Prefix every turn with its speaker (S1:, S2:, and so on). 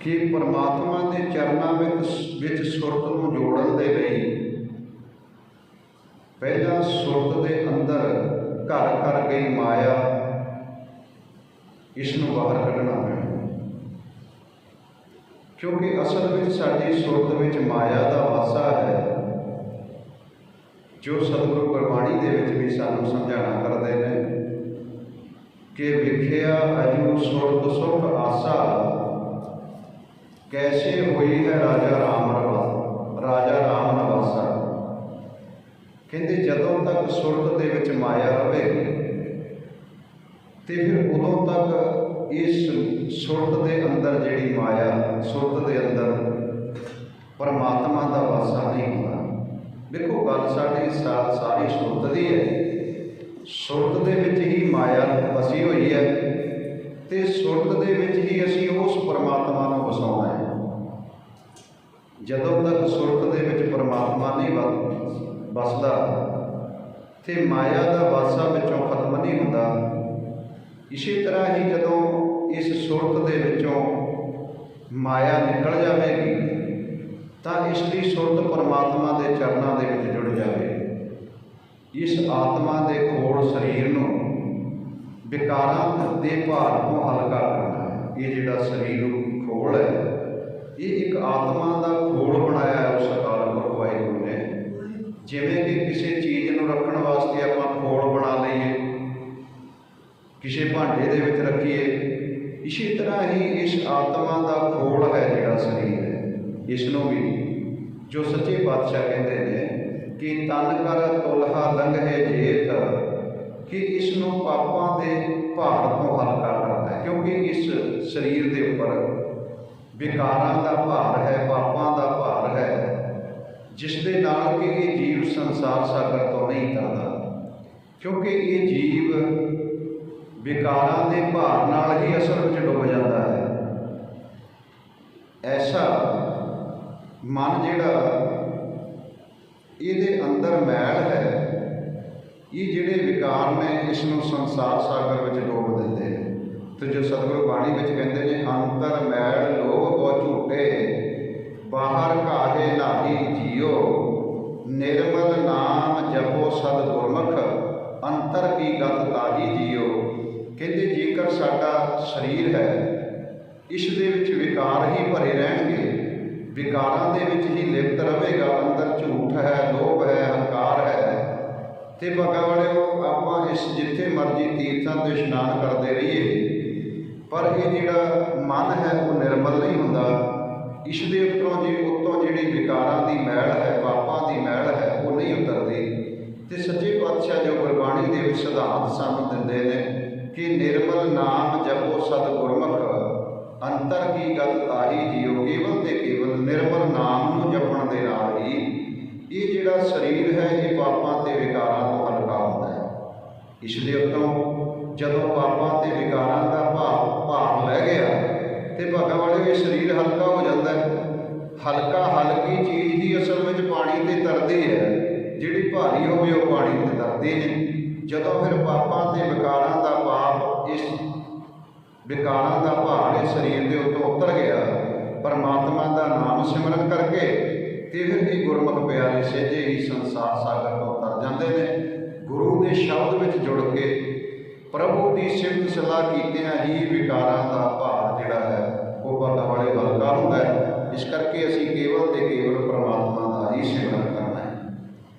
S1: ਕਿ ਪਰਮਾਤਮਾ ਦੇ ਚਰਨਾਂ ਵਿੱਚ ਵਿੱਚ ਸੁਰਤ ਨੂੰ ਜੋੜਨ ਦੇ ਲਈ ਪਹਿਲਾਂ ਸੁਰਤ ਦੇ ਅੰਦਰ ਘਰ ਕਰ ਗਈ ਮਾਇਆ ਇਸ ਨੂੰ ਬਾਹਰ ਕੱਢਣਾ ਪੈਣਾ। ਕਿਉਂਕਿ ਅਸਲ ਵਿੱਚ ਸਾਡੀ ਸੁਰਤ ਵਿੱਚ ਮਾਇਆ ਦਾ ਵਾਸਾ ਹੈ, ਜੋ ਸਤਿਗੁਰੂ ਗੁਰਬਾਣੀ ਦੇ ਵਿੱਚ ਵੀ ਸਾਨੂੰ ਸਮਝਾਣਾ ਕਰਦੇ ਨੇ ਕਿ ਵਿਖਿਆ ਅਜੂ ਸੁਰਤ ਸੁਖ ਆਸਾ ਕੈਸੇ ਹੋਈ ਹੈ ਰਾਜਾ ਰਾਮ ਰਵਾ ਰਾਜਾ ਰਾਮ ਨਵਾਸਾ ਕਹਿੰਦੇ ਜਦੋਂ ਤੱਕ ਸੁਰਤ ਦੇ ਵਿੱਚ ਮਾਇਆ ਰਵੇਗੀ ਤੇ ਫਿਰ ਉਦੋਂ ਤੱਕ ਇਸ ਸੁਰਤ ਦੇ ਅੰਦਰ ਜਿਹੜੀ ਮਾਇਆ, ਸੁਰਤ ਦੇ ਅੰਦਰ ਪਰਮਾਤਮਾ ਦਾ ਵਾਸਾ ਨਹੀਂ ਹੁੰਦਾ। ਦੇਖੋ, ਗੱਲ ਸਾਡੀ ਸਾਰੀ ਸੁਰਤ ਦੀ ਹੈ। ਸੁਰਤ ਦੇ ਵਿੱਚ ਹੀ ਮਾਇਆ ਫਸੀ ਹੋਈ ਹੈ। ਤੇ ਸੁਰਤ ਦੇ ਵਿੱਚ ਹੀ ਅਸੀਂ ਉਸ ਪਰਮਾਤਮਾ ਨੂੰ ਵਸਾਉਣਾ ਹੈ। ਜਦੋਂ ਤੱਕ ਸੁਰਤ ਦੇ ਵਿੱਚ ਪਰਮਾਤਮਾ ਨਹੀਂ ਵਸਦਾ ਤੇ ਮਾਇਆ ਦਾ ਵਾਸਾ ਵਿੱਚੋਂ ਖਤਮ ਨਹੀਂ ਹੁੰਦਾ, ਇਸੇ ਤਰ੍ਹਾਂ ਹੀ ਜਦੋਂ ਇਸ ਸੁਰਤ ਦੇ ਵਿੱਚੋਂ ਮਾਇਆ ਨਿਕਲ ਜਾਵੇਗੀ, ਤਾਂ ਇਸ ਦੀ ਸੁਰਤ ਪਰਮਾਤਮਾ ਦੇ ਚਰਨਾਂ ਦੇ ਵਿੱਚ ਜੁੜ ਜਾਵੇਗੀ। ਇਸ ਆਤਮਾ ਦੇ ਖੋਲ ਸਰੀਰ ਵਿਕਾਰਾਂ ਦੇ ਭਾਰ ਨੂੰ ਹਲਕਾ ਕਰਨਾ ਇਹ ਜਿਹੜਾ ਸਰੀਰ ਖੋਲ ਹੈ, ਇਹ ਇੱਕ ਆਤਮਾ ਦਾ ਖੋਲ ਬਣਾਇਆ ਹੈ ਉਸ ਅਕਾਲ ਪੁਰਖ ਵਾਹਿਗੁਰੂ ਨੇ। ਜਿਵੇਂ ਕਿ ਕਿਸੇ ਚੀਜ਼ ਨੂੰ ਰੱਖਣ ਵਾਸਤੇ ਆਪਾਂ ਖੋਲ ਬਣਾ ਲਈਏ, ਕਿਸੇ ਭਾਂਡੇ ਦੇ ਵਿੱਚ ਰੱਖੀਏ, ਇਸੇ ਤਰ੍ਹਾਂ ਹੀ ਇਸ ਆਤਮਾ ਦਾ ਖੋਲ ਹੈ ਜਿਹੜਾ ਸਰੀਰ ਹੈ। ਇਸ ਨੂੰ ਵੀ ਜੋ ਸੱਚੇ ਬਾਦਸ਼ਾਹ ਕਹਿੰਦੇ ਨੇ ਕਿ ਤਨ ਕਰ ਤੁਲਹਾ ਲੰਘੇ ਜੇਤ ਕਿ ਇਸ ਨੂੰ ਪਾਪਾਂ ਦੇ ਭਾਰ ਤੋਂ ਹਲਕਾ ਕਰਦਾ ਹੈ, ਕਿਉਂਕਿ ਇਸ ਸਰੀਰ ਦੇ ਉੱਪਰ ਵਿਕਾਰਾਂ ਦਾ ਭਾਰ ਹੈ, ਪਾਪਾਂ ਦਾ ਭਾਰ ਹੈ, ਜਿਸ ਦੇ ਨਾਲ ਕਿ ਇਹ ਜੀਵ ਸੰਸਾਰ ਸਾਗਰ ਤੋਂ ਨਹੀਂ ਤਰਦਾ ਕਿਉਂਕਿ ਇਹ ਜੀਵ ਵਿਕਾਰਾਂ ਦੇ ਭਾਰ ਨਾਲ ਹੀ ਅਸਲ ਵਿੱਚ ਡੁੱਬ ਜਾਂਦਾ ਹੈ। ਐਸਾ ਮਨ ਜਿਹੜਾ ਇਹਦੇ ਅੰਦਰ ਮੈਲ ਹੈ ਇਹ ਜਿਹੜੇ ਵਿਕਾਰ ਨੇ ਇਸ ਨੂੰ ਸੰਸਾਰ ਸਾਗਰ ਵਿੱਚ ਡੋਬ ਦਿੰਦੇ ਨੇ। ਤੇ ਜੋ ਸਤਿਗੁਰੂ ਬਾਣੀ ਵਿੱਚ ਕਹਿੰਦੇ ਨੇ, ਅੰਤਰ ਮੈਲ ਲੋਭ ਕੋ ਝੂਟੇ, ਬਾਹਰ ਘਾਹੇ ਨਾਹੀ ਜੀਓ, ਨਿਰਮਲ ਨਾਮ ਜਪੋ ਸਦ ਗੁਰਮੁਖ, ਅੰਤਰ ਕੀ ਗਤ ਤਾਹੀ ਜੀਓ। ਕਹਿੰਦੇ, ਜੇਕਰ ਸਾਡਾ ਸਰੀਰ ਹੈ, ਇਸ ਦੇ ਵਿੱਚ ਵਿਕਾਰ ਹੀ ਭਰੇ ਰਹਿਣਗੇ, ਵਿਕਾਰਾਂ ਦੇ ਵਿੱਚ ਹੀ ਲਿਪਤ ਰਹੇਗਾ। ਤੇ ਭਗਾ ਵਾਲਿਓ, ਆਪਾਂ ਇਸ ਜਿੱਥੇ ਮਰਜ਼ੀ ਤੀਰਥਾਂ ਤੇ ਇਸ਼ਨਾਨ ਕਰਦੇ ਰਹੀਏ, ਪਰ ਇਹ ਜਿਹੜਾ ਮਨ ਹੈ, ਉਹ ਨਿਰਮਲ ਨਹੀਂ ਹੁੰਦਾ। ਇਸ ਦੇ ਉੱਤੋਂ ਜੀ ਉੱਤੋਂ ਜਿਹੜੀ ਵਿਕਾਰਾਂ ਦੀ ਮੈਲ ਹੈ, ਪਾਪਾਂ ਦੀ ਮੈਲ ਹੈ, ਉਹ ਨਹੀਂ ਉਤਰਦੀ। ਤੇ ਸੱਚੇ ਪਾਤਸ਼ਾਹ ਜੋ ਗੁਰਬਾਣੀ ਦੇ ਵਿੱਚ ਸਿਧਾਂਤ ਸਾਨੂੰ ਦਿੰਦੇ ਨੇ ਕਿ ਨਿਰਮਲ ਨਾਮ ਜਪੋ ਸਤਿਗੁਰਮੁਖ, ਅੰਤਰ ਕੀ ਗਤ ਤਾਹੀ ਜੀਓ, ਕੇਵਲ ਤੇ ਕੇਵਲ ਨਿਰਮਲ ਨਾਮ ਨੂੰ ਜਪਣ ਦੇ ਨਾਲ ਹੀ ਇਹ ਸਰੀਰ ਹੈ ਇਹ ਪਾਪਾਂ ਤੇ ਵਿਕਾਰਾਂ ਤੋਂ ਹਲਕਾ ਹੁੰਦਾ ਹੈ। ਇਸ ਦੇ ਉੱਤੋਂ ਜਦੋਂ ਪਾਪਾਂ ਤੇ ਵਿਕਾਰਾਂ ਦਾ ਭਾਵ ਭਾਰ ਲੈ ਗਿਆ ਤੇ ਭਾਗਾ ਵਾਲੇ ਇਹ ਸਰੀਰ ਹਲਕਾ ਹੋ ਜਾਂਦਾ ਹੈ। ਹਲਕਾ ਹਲਕੀ ਚੀਜ਼ ਹੀ ਅਸਲ ਵਿੱਚ ਪਾਣੀ ਤੇ ਤਰਦੀ ਹੈ। ਜਿਹੜੀ ਭਾਰੀ ਹੋਵੇ ਉਹ ਪਾਣੀ ਤੇ ਤਰਦੀ ਨਹੀਂ ਜਦੋਂ ਫਿਰ ਪਾਪਾਂ ਤੇ ਵਿਕਾਰਾਂ ਦਾ ਪਾਪ ਇਸ ਵਿਕਾਰਾਂ ਦਾ ਭਾਰ ਇਸ ਸਰੀਰ ਦੇ ਉੱਤੋਂ ਉਤਰ ਗਿਆ, ਪਰਮਾਤਮਾ ਦਾ ਨਾਮ ਸਿਮਰਨ ਕਰਕੇ ਤੇ ਫਿਰ ਇਹ ਗੁਰਮੁਖ ਪਿਆਰੇ ਸਹਿਜੇ ਹੀ ਸੰਸਾਰ ਸਾਗਰ ਤੋਂ ਤਰ ਜਾਂਦੇ ਨੇ। ਗੁਰੂ ਦੇ ਸ਼ਬਦ ਵਿੱਚ ਜੁੜ ਕੇ ਪ੍ਰਭੂ ਦੀ ਸਿਫਤ ਸਲਾਹ ਕੀਤਿਆਂ ਹੀ ਵਿਕਾਰਾਂ ਦਾ ਭਾਰ ਜਿਹੜਾ ਹੈ, ਉਹ ਭਗਤ ਵਾਲੇ ਵੱਲ ਹੁੰਦਾ ਹੈ। ਇਸ ਕਰਕੇ ਅਸੀਂ ਕੇਵਲ ਤੇ ਕੇਵਲ ਪਰਮਾਤਮਾ